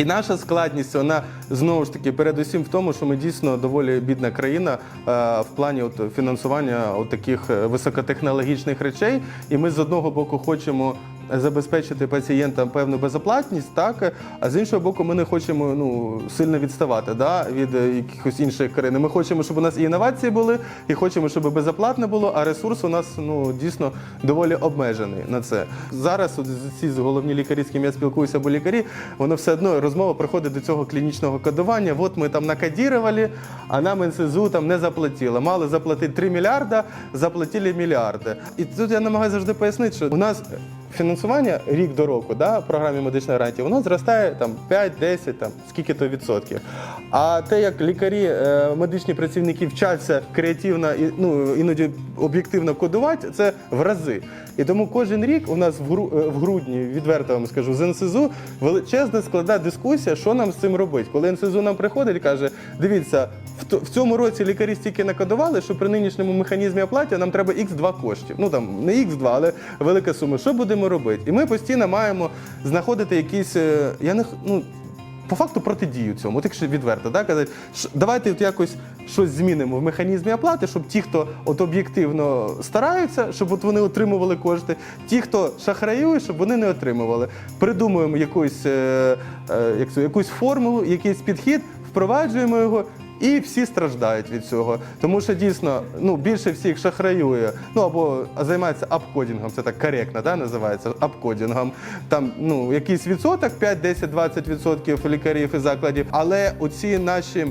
І наша складність, вона знову ж таки передусім в тому, що ми дійсно доволі бідна країна е, в плані от, фінансування от таких е, високотехнологічних речей. І ми з одного боку хочемо забезпечити пацієнтам певну безоплатність, так а з іншого боку, ми не хочемо ну сильно відставати да, від е, якихось інших країн. Ми хочемо, щоб у нас і інновації були, і хочемо, щоб безоплатне було, а ресурс у нас ну дійсно доволі обмежений на це. Зараз от ці головні лікарі, з ким я спілкуюся, або лікарі, воно все одно розмова приходить до цього клінічного кодування. От ми там накодірували, а нам НСЗУ там не заплатило. Мали заплатити 3 мільярда, заплатили мільярди. І тут я намагаюся завжди пояснити, що у нас фінансування рік до року, да, програмі медичної гарантії, воно зростає там 5-10, там скільки то відсотків. А те, як лікарі, е, медичні працівники вчаться креативно і ну іноді об'єктивно кодувати, це в рази. І тому кожен рік у нас в, гру, е, в грудні, відверто вам скажу, з НСЗУ величезна складна дискусія, що нам з цим робити. Коли НСЗУ нам приходить каже: дивіться, в, цьому році лікарі стільки накодували, що при нинішньому механізмі оплаті нам треба Х2 коштів. Ну там не Х2, але велика сума. Що будемо робити? І ми постійно маємо знаходити якісь. е, Я не ну. По факту протидію цьому, от якщо відверто, да, казати, давайте от якось щось змінимо в механізмі оплати, щоб ті, хто от об'єктивно стараються, щоб от вони отримували кошти, ті, хто шахраює, щоб вони не отримували. Придумуємо якусь, е, е, якусь формулу, якийсь підхід, впроваджуємо його. І всі страждають від цього, тому що дійсно ну більше всіх шахраює, ну або займається апкодінгом, це так коректно да, називається апкодінгом. Там ну якийсь відсоток, 5, 10, 20 відсотків лікарів і закладів. Але оці наші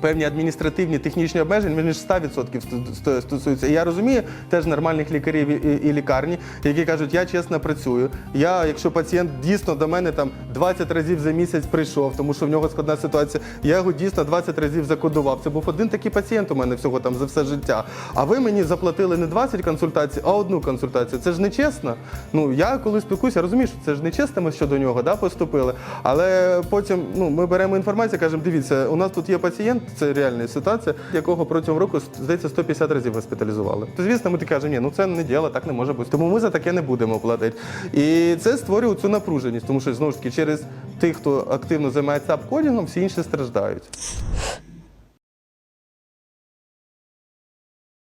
певні адміністративні технічні обмеження, вони ж 100% стосуються. Я розумію теж нормальних лікарів і лікарні, які кажуть, я чесно працюю. Я, якщо пацієнт дійсно до мене там 20 разів за місяць прийшов, тому що в нього складна ситуація, я його дійсно 20 разів закодував. Це був один такий пацієнт у мене всього там за все життя. А ви мені заплатили не 20 консультацій, а одну консультацію. Це ж не чесно. Ну я коли спілкуюся, розумію, що це ж не чесно, ми щодо нього да, поступили. Але потім ну, ми беремо інформацію, кажемо, дивіться, у нас тут є пацієнт, це реальна ситуація, якого протягом року здається 150 разів госпіталізували. То звісно, ми кажемо, ні, ну це не діло, так не може бути. Тому ми за таке не будемо платити. І це створює цю напруженість, тому що знову ж таки через тих, хто активно займається апкодінгом, всі інші страждають.